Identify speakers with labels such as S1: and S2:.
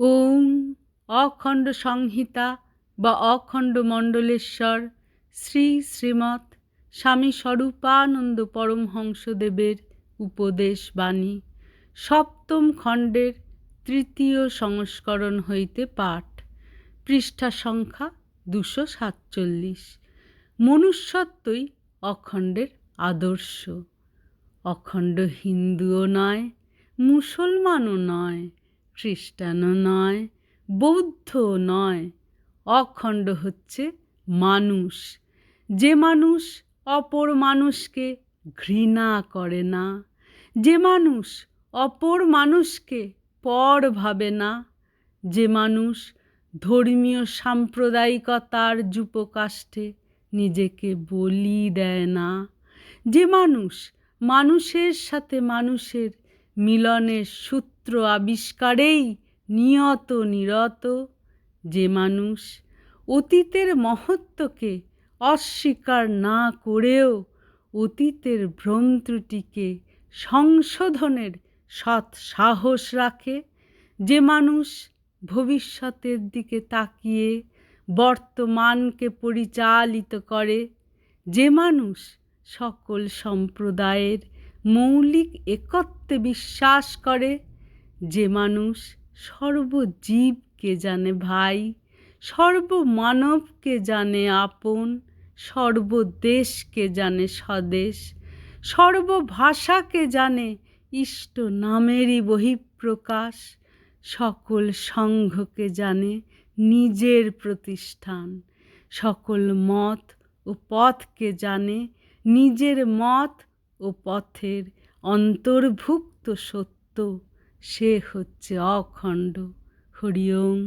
S1: ওম অখণ্ড সংহিতা বা অখণ্ড মণ্ডলেশ্বর শ্রী শ্রীমৎ স্বামী স্বরূপানন্দ পরমহংসদেবের উপদেশ বাণী সপ্তম খণ্ডের তৃতীয় সংস্করণ হইতে পাঠ, পৃষ্ঠা সংখ্যা দুশো সাতচল্লিশ। মনুষ্যত্বই অখণ্ডের আদর্শ। অখণ্ড হিন্দুও নয়, মুসলমানও নয়। খ্রিস্টানও নয়, বৌদ্ধ নয়, অখণ্ড হচ্ছে মানুষ। যে মানুষ অপর মানুষকে ঘৃণা করে না। যে মানুষ অপর মানুষকে পর ভাবে না। যে মানুষ ধর্মীয় সাম্প্রদায়িকতার যুপকাষ্ঠে নিজেকে বলি দেয় না। যে মানুষ মানুষের সাথে মানুষের মিলনের সূত্র আবিষ্কারেই নিয়ত নিরত যে মানুষ অতীতের মহত্বকে অস্বীকার না করেও অতীতের ভ্রম ত্রুটিকে সংশোধনের সৎ সাহস রাখে, যে মানুষ ভবিষ্যতের দিকে তাকিয়ে বর্তমানকে পরিচালিত করে, যে মানুষ সকল সম্প্রদায়ের মৌলিক একত্বে বিশ্বাস করে যে মানুষ সর্বজীবকে জানে ভাই সর্বমানবকে জানে আপন সর্বদেশকে জানে স্বদেশ সর্বভাষাকে জানে ইষ্ট নামেরই বহিঃপ্রকাশ, সকল সংঘকে জানে নিজের প্রতিষ্ঠান, সকল মত ও পথকে জানে নিজের মত ও পথের অন্তর্ভুক্ত সত্য সে হচ্ছে অখণ্ড হরিওম।